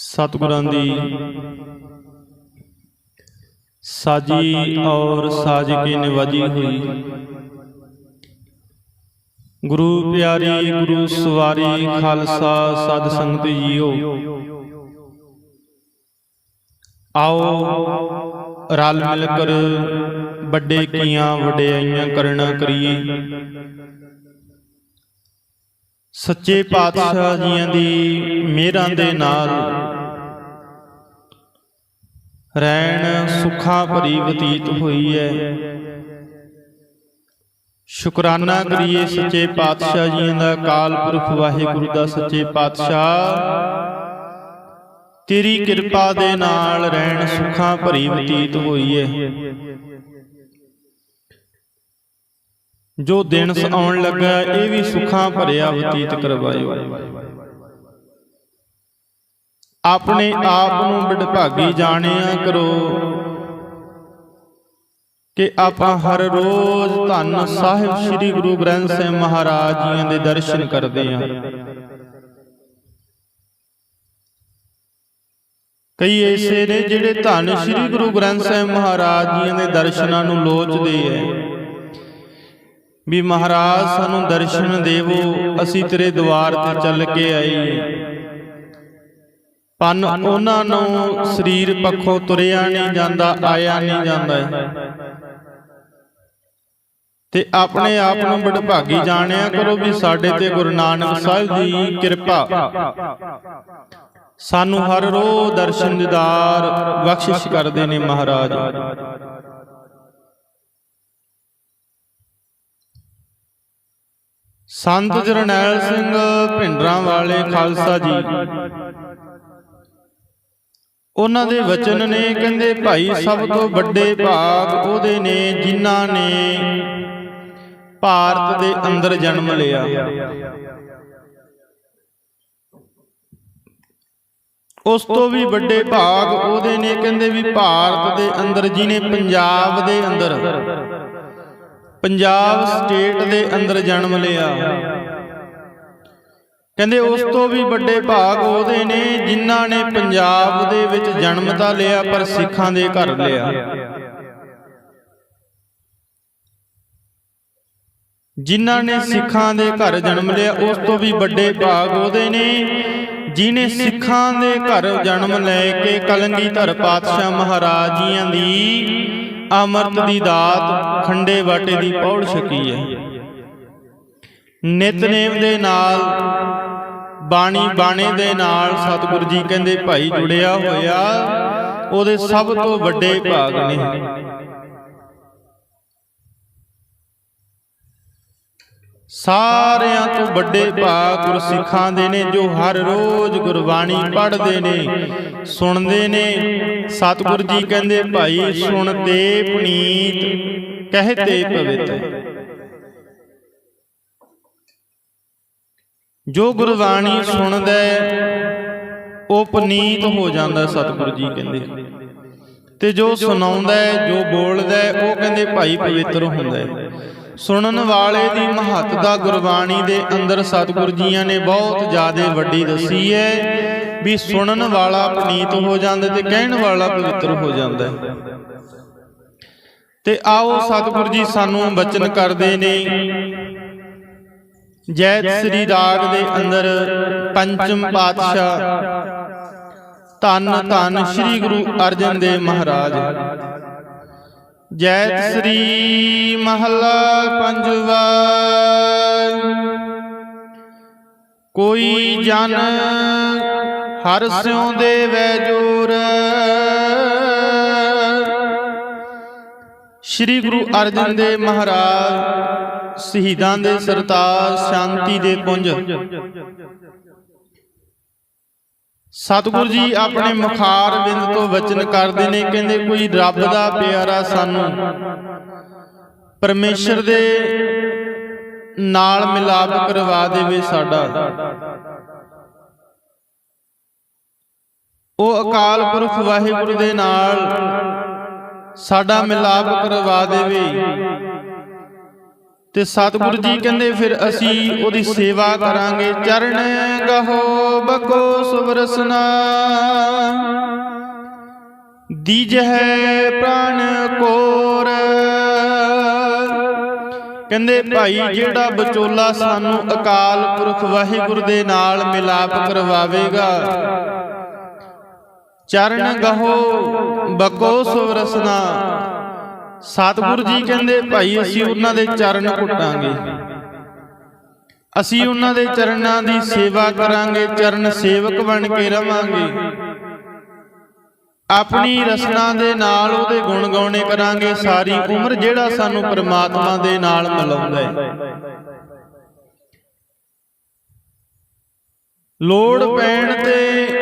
ਸਤਿਗੁਰਾਂ ਦੀ ਸਾਜੀ ਔਰ ਸਾਜ ਕੇ ਨਿਵਾਜੀ ਹੋਈ। ਗੁਰੂ ਪਿਆਰੀ, ਗੁਰੂ ਸਵਾਰੀ, ਖਾਲਸਾ ਸਤ ਸੰਗਤ ਜੀਓ। ਆਓ ਰਲ ਮਿਲ ਕਰ ਵੱਡੇ ਕੀਆਂ ਵਡਿਆਈਆਂ ਕਰਨਾ ਕਰੀਏ। ਸੱਚੇ ਪਾਤਸ਼ਾਹ ਜੀਆਂ ਦੀ ਮਿਹਰਾਂ ਦੇ ਨਾਲ। ਰਹਿਣ ਸੁਖਾਂ ਭਰੀ ਬਤੀਤ ਹੋਈ ਹੈ। ਸ਼ੁਕਰਾਨਾ ਕਰੀਏ ਸੱਚੇ ਪਾਤਸ਼ਾਹ ਜੀਆਂ ਦਾ ਕਾਲ ਪੁਰਖ ਵਾਹਿਗੁਰੂ ਦਾ ਸੱਚੇ ਪਾਤਸ਼ਾਹ। ਤੇਰੀ ਕਿਰਪਾ ਦੇ ਨਾਲ ਰਹਿਣ ਸੁਖਾਂ ਭਰੀ ਬਤੀਤ ਹੋਈ ਹੈ। ਜੋ ਦਿਨ ਆਉਣ ਲੱਗਾ ਇਹ ਵੀ ਸੁਖਾਂ ਭਰਿਆ ਬਤੀਤ ਕਰਵਾਇਓ। ਆਪਣੇ ਆਪ ਨੂੰ ਵਿਡਭਾਗੀ ਜਾਣਿਆ ਕਰੋ। ਕਿ ਆਪਾਂ ਹਰ ਰੋਜ਼ ਧੰਨ ਸਾਹਿਬ ਸ੍ਰੀ ਗੁਰੂ ਗ੍ਰੰਥ ਸਾਹਿਬ ਮਹਾਰਾਜ ਜੀਆਂ ਦੇ ਦਰਸ਼ਨ ਕਰਦੇ ਹਾਂ। ਕਈ ਐਸੇ ਨੇ ਜਿਹੜੇ ਧੰਨ ਸ੍ਰੀ ਗੁਰੂ ਗ੍ਰੰਥ ਸਾਹਿਬ ਮਹਾਰਾਜ ਜੀਆਂ ਦੇ ਦਰਸ਼ਨਾਂ ਨੂੰ ਲੋਚਦੇ ਐ। ਵੀ ਮਹਾਰਾਜ, ਸਾਨੂੰ ਦਰਸ਼ਨ ਦੇਵੋ, ਅਸੀਂ ਤੇਰੇ ਦਵਾਰ ਤੇ ਚੱਲ ਕੇ ਆਏ। ਪਨ ਉਹਨਾਂ ਨੂੰ ਸਰੀਰ ਪੱਖੋਂ ਤੁਰਿਆ ਨਹੀਂ ਜਾਂਦਾ, ਆਇਆ ਨਹੀਂ ਜਾਂਦਾ ਤੇ ਆਪਣੇ ਆਪ ਨੂੰ ਬੜਭਾਗੀ ਜਾਣਿਆ ਕਰੋ ਵੀ ਸਾਡੇ ਤੇ ਗੁਰੂ ਨਾਨਕ ਸਾਹਿਬ ਦੀ ਕਿਰਪਾ। ਸਾਨੂੰ ਹਰ ਰੋਜ਼ ਦਰਸ਼ਨ ਦਿਦਾਰ ਬਖਸ਼ਿਸ਼ ਕਰਦੇ ਨੇ ਮਹਾਰਾਜ। ਸੰਤ ਜਰਨੈਲ ਸਿੰਘ ਭਿੰਡਰਾਂ ਵਾਲੇ ਖਾਲਸਾ ਜੀ। ਉਹਨਾਂ ਦੇ ਵਚਨ ਨੇ ਕਹਿੰਦੇ ਭਾਈ ਸਭ ਤੋਂ ਵੱਡੇ ਭਾਗ ਉਹਦੇ ਨੇ ਜਿਨ੍ਹਾਂ ਨੇ ਭਾਰਤ ਦੇ ਅੰਦਰ ਜਨਮ ਲਿਆ। ਉਸ ਤੋਂ ਵੀ ਵੱਡੇ ਭਾਗ ਉਹਦੇ ਨੇ ਕਹਿੰਦੇ ਵੀ ਭਾਰਤ ਦੇ ਅੰਦਰ ਜਿਹਨੇ ਪੰਜਾਬ ਦੇ ਅੰਦਰ। ਪੰਜਾਬ ਸਟੇਟ ਦੇ ਅੰਦਰ ਜਨਮ ਲਿਆ। ਕਹਿੰਦੇ ਉਸ ਤੋਂ ਵੀ ਵੱਡੇ ਭਾਗ ਉਹਦੇ ਨੇ, ਜਿਨ੍ਹਾਂ ਨੇ ਪੰਜਾਬ ਦੇ ਵਿੱਚ ਜਨਮ ਤਾਂ ਲਿਆ, ਪਰ ਸਿੱਖਾਂ ਦੇ ਘਰ ਲਿਆ। ਜਿਨ੍ਹਾਂ ਨੇ ਸਿੱਖਾਂ ਦੇ ਘਰ ਜਨਮ ਲਿਆ, ਉਸ ਤੋਂ ਵੀ ਵੱਡੇ ਭਾਗ ਉਹਦੇ ਨੇ ਜਿਨੇ ਸਿੱਖਾਂ ਦੇ ਘਰ ਜਨਮ ਲੈ ਕੇ ਕਲੰਗੀਧਰ ਪਾਤਸ਼ਾਹ ਮਹਾਰਾਜ ਜੀਆਂ ਦੀ ਅਮਰਤ ਦੀ ਦਾਤ ਖੰਡੇ ਬਾਟੇ ਦੀ ਪੌੜ ਛਕੀ ਹੈ। ਨਿਤਨੇਮ ਦੇ ਨਾਲ ਬਾਣੀ ਬਾਣੇ ਦੇ ਨਾਲ ਸਤਿਗੁਰੂ ਜੀ ਕਹਿੰਦੇ ਭਾਈ ਜੁੜਿਆ ਹੋਇਆ ਉਹਦੇ ਸਭ ਤੋਂ ਵੱਡੇ ਭਾਗ ਨੇ। ਸਾਰਿਆਂ ਤੋਂ ਵੱਡੇ ਭਾਗ ਗੁਰਸਿੱਖਾਂ ਦੇ ਨੇ ਜੋ ਹਰ ਰੋਜ਼ ਗੁਰਬਾਣੀ ਪੜ੍ਹਦੇ ਨੇ। ਸੁਣਦੇ ਨੇ। ਸਤਿਗੁਰ ਜੀ ਕਹਿੰਦੇ, ਭਾਈ, ਸੁਣਦੇ ਪੁਨੀਤ, ਕਹਤੇ ਪਵਿੱਤ। ਜੋ ਗੁਰਬਾਣੀ ਸੁਣਦਾ ਉਹ ਪੁਨੀਤ ਹੋ ਜਾਂਦਾ, ਸਤਿਗੁਰ ਜੀ ਕਹਿੰਦੇ। ਤੇ ਜੋ ਸੁਣਾਉਂਦਾ ਜੋ ਬੋਲਦਾ ਉਹ ਕਹਿੰਦੇ, ਭਾਈ, ਪਵਿੱਤਰ ਹੁੰਦਾ ਹੈ। ਸੁਣਨ ਵਾਲੇ ਦੀ ਮਹੱਤਤਾ ਗੁਰਬਾਣੀ ਦੇ ਅੰਦਰ ਸਤਿਗੁਰ ਜੀਆਂ ਨੇ ਬਹੁਤ ਜ਼ਿਆਦਾ ਵੱਡੀ ਦੱਸੀ ਹੈ। ਵੀ ਸੁਣਨ ਵਾਲਾ ਪਨੀਤ ਹੋ ਜਾਂਦਾ ਤੇ ਕਹਿਣ ਵਾਲਾ ਪਵਿੱਤਰ ਹੋ ਜਾਂਦਾ ਤੇ ਆਓ ਸਤਿਗੁਰੂ ਜੀ ਸਾਨੂੰ ਬਚਨ ਕਰਦੇ ਨੇ। ਜੈਤ ਸ੍ਰੀ ਰਾਗ ਦੇ ਅੰਦਰ ਪੰਚਮ ਪਾਤਸ਼ਾਹ, ਧੰਨ ਧੰਨ ਸ੍ਰੀ ਗੁਰੂ ਅਰਜਨ ਦੇਵ ਮਹਾਰਾਜ। ਜੈਤ ਸ੍ਰੀ ਮਹਲਾ ਪੰਜਵਾ, ਕੋਈ ਜਨ ਹਰ ਸਿਉ ਦੇਵੈ ਜੋਰ। ਸ੍ਰੀ ਗੁਰੂ ਅਰਜਨ ਦੇਵ ਮਹਾਰਾਜ ਸ਼ਹੀਦਾਂ ਦੇ ਸਰਤਾਜ ਸ਼ਾਂਤੀ ਦੇ ਪੁੰਜ। ਸਤਿਗੁਰ ਜੀ ਆਪਣੇ ਮੁਖਾਰ ਬਿੰਦ ਤੋਂ ਵਚਨ ਕਰਦੇ ਨੇ ਕਹਿੰਦੇ ਕੋਈ ਰੱਬ ਦਾ ਪਿਆਰਾ ਸਾਨੂੰ ਪਰਮੇਸ਼ਰ ਦੇ ਨਾਲ ਮਿਲਾਪ ਕਰਵਾ ਦੇਵੇ ਸਾਡਾ। ਉਹ ਅਕਾਲ ਪੁਰਖ ਵਾਹਿਗੁਰੂ ਦੇ ਨਾਲ ਸਾਡਾ ਮਿਲਾਪ ਕਰਵਾ ਦੇਵੇ। ਤੇ ਸਤਿਗੁਰੂ ਜੀ ਕਹਿੰਦੇ ਫਿਰ ਅਸੀਂ ਉਹਦੀ ਸੇਵਾ ਕਰਾਂਗੇ। ਚਰਨ ਗਹੋ ਬਕੋ ਸੁਵਰਸਨਾ ਦੀਜਹਿ ਪ੍ਰਾਨ ਕੋਰ। ਕਹਿੰਦੇ ਭਾਈ ਜਿਹੜਾ ਵਿਚੋਲਾ ਸਾਨੂੰ ਅਕਾਲ ਪੁਰਖ ਵਾਹਿਗੁਰੂ ਦੇ ਨਾਲ ਮਿਲਾਪ ਕਰਵਾਵੇਗਾ ਚਰਨ ਗਹੋ ਬਕੋ ਸੁਵਰਸਨਾ ਸਤਿਗੁਰੂ ਜੀ ਕਹਿੰਦੇ ਭਾਈ ਅਸੀਂ ਉਹਨਾਂ ਦੇ ਚਰਨ ਘੁੱਟਾਂਗੇ। ਅਸੀਂ ਉਹਨਾਂ ਦੇ ਚਰਨਾਂ ਦੀ ਸੇਵਾ ਕਰਾਂਗੇ ਚਰਨ ਸੇਵਕ ਬਣ ਕੇ ਰਵਾਂਗੇ। ਆਪਣੀ ਰਸਨਾ ਦੇ ਨਾਲ ਉਹਦੇ ਗੁਣ ਗਾਉਣੇ ਕਰਾਂਗੇ। ਸਾਰੀ ਉਮਰ ਜਿਹੜਾ ਸਾਨੂੰ ਪ੍ਰਮਾਤਮਾ ਦੇ ਨਾਲ ਮਿਲਾਉਂਦਾ ਹੈ। ਲੋੜ ਪੈਣ ਤੇ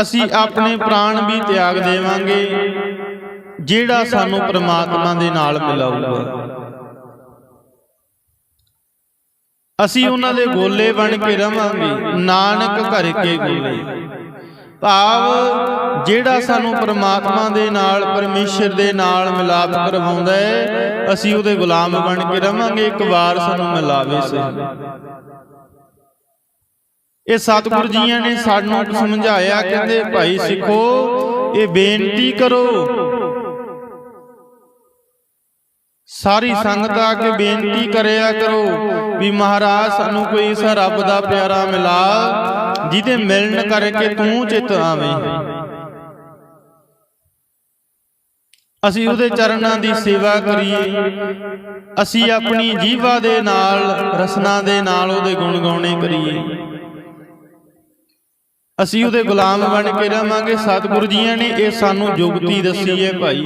ਅਸੀਂ ਆਪਣੇ ਪ੍ਰਾਣ ਵੀ ਤਿਆਗ ਦੇਵਾਂਗੇ। ਜਿਹੜਾ ਸਾਨੂੰ ਪ੍ਰਮਾਤਮਾ ਦੇ ਨਾਲ ਮਿਲਾਊਗਾ। ਅਸੀਂ ਉਹਨਾਂ ਦੇ ਗੋਲੇ ਬਣ ਕੇ ਰਵਾਂਗੇ। ਨਾਨਕ ਘਰ ਕੇ ਗੋਲੇ। ਭਾਵ ਜਿਹੜਾ ਸਾਨੂੰ ਪ੍ਰਮਾਤਮਾ ਦੇ ਨਾਲ ਪਰਮੇਸ਼ਰ ਦੇ ਨਾਲ ਮਿਲਾਪ ਕਰਵਾਉਂਦਾ ਹੈ। ਅਸੀਂ ਉਹਦੇ ਗੁਲਾਮ ਬਣ ਕੇ ਰਵਾਂਗੇ। ਇੱਕ ਵਾਰ ਸਾਨੂੰ ਮਿਲਾਵੇ। ਸਹੀ। ਇਹ ਸਤਿਗੁਰੂ ਜੀਆਂ ਨੇ ਸਾਨੂੰ ਸਮਝਾਇਆ ਕਹਿੰਦੇ ਭਾਈ ਸਿੱਖੋ ਇਹ ਬੇਨਤੀ ਕਰੋ। ਸਾਰੀ ਸੰਗਤ ਆ ਕੇ ਬੇਨਤੀ ਕਰਿਆ ਕਰੋ ਵੀ ਮਹਾਰਾਜ ਸਾਨੂੰ ਕੋਈ ਇਸ ਰੱਬ ਦਾ ਪਿਆਰਾ ਮਿਲਾ ਜਿਹਦੇ ਮਿਲਣ ਕਰਕੇ ਤੂੰ ਚਿਤ ਆਵੇਂ। ਅਸੀਂ ਉਹਦੇ ਚਰਨਾਂ ਦੀ ਸੇਵਾ ਕਰੀਏ ਅਸੀਂ ਆਪਣੀ ਜੀਵਾ ਦੇ ਨਾਲ ਰਸਨਾ ਦੇ ਨਾਲ ਉਹਦੇ ਗੁਣ ਗਾਉਣੇ ਕਰੀਏ। ਅਸੀਂ ਉਹਦੇ ਗੁਲਾਮ ਬਣ ਕੇ ਰਵਾਂਗੇ ਸਤਿਗੁਰੂ ਜੀਆਂ ਨੇ ਇਹ ਸਾਨੂੰ ਜੁਗਤੀ ਦੱਸੀ ਹੈ ਭਾਈ।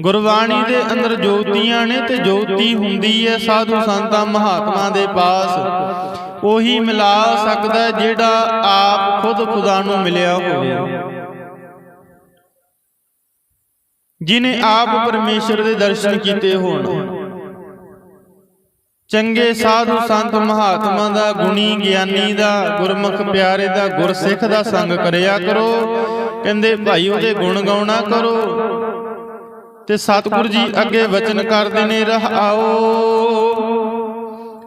ਗੁਰਬਾਣੀ ਦੇ ਅੰਦਰ ਜੋਤੀਆਂ ਨੇ ਤੇ ਜੋਤੀ ਹੁੰਦੀ ਹੈ ਸਾਧੂ ਸੰਤਾਂ ਮਹਾਤਮਾ ਦੇ ਪਾਸ। ਉਹੀ ਮਿਲਾ ਸਕਦਾ ਜਿਹੜਾ ਆਪ ਖੁਦ ਖੁਦਾ ਨੂੰ ਮਿਲਿਆ ਹੋਵੇ। ਜਿਨੇ ਆਪ ਪਰਮੇਸ਼ਰ ਦੇ ਦਰਸ਼ਨ ਕੀਤੇ ਹੋਣ। ਚੰਗੇ ਸਾਧੂ ਸੰਤ ਮਹਾਤਮਾ ਦਾ ਗੁਣੀ ਗਿਆਨੀ ਦਾ ਗੁਰਮੁਖ ਪਿਆਰੇ ਦਾ ਗੁਰਸਿੱਖ ਦਾ ਸੰਗ ਕਰਿਆ ਕਰੋ। ਕਹਿੰਦੇ ਭਾਈ ਉਹਦੇ ਗੁਣ ਗਾਉਣਾ ਕਰੋ। ਤੇ ਸਤਿਗੁਰੂ ਜੀ ਅੱਗੇ ਵਚਨ ਕਰਦੇ ਨੇ ਰਹਾਓ।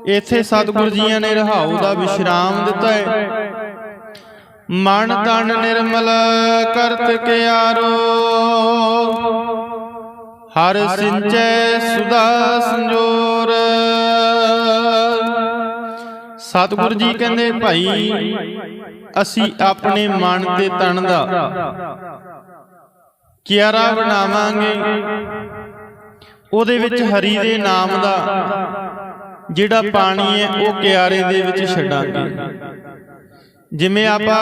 ਇਥੇ ਸਤਿਗੁਰੂ ਜੀਆਂ ਨੇ ਰਹਾਉ ਦਾ ਵਿਸ਼ਰਾਮ ਦਿੱਤਾ ਹੈ। ਮਨ ਤਨ ਨਿਰਮਲ ਕਰਤ ਕਿਆਰੋ। ਹਰ ਸਿੰਚੈ ਸੁਦਾ ਸੰਜੋਰ। ਸਤਿਗੁਰੂ ਜੀ ਕਹਿੰਦੇ ਭਾਈ ਅਸੀਂ ਆਪਣੇ ਮਨ ਤੇ ਤਨ ਦਾ ਕਿਆਰਾ ਬਣਾਵਾਂਗੇ। ਉਹਦੇ ਵਿੱਚ ਹਰੀ ਦੇ ਨਾਮ ਦਾ। ਜਿਹੜਾ ਪਾਣੀ ਹੈ ਉਹ ਕਿਆਰੇ ਦੇ ਵਿੱਚ ਛੱਡਾਂਗੇ। ਜਿਵੇਂ ਆਪਾਂ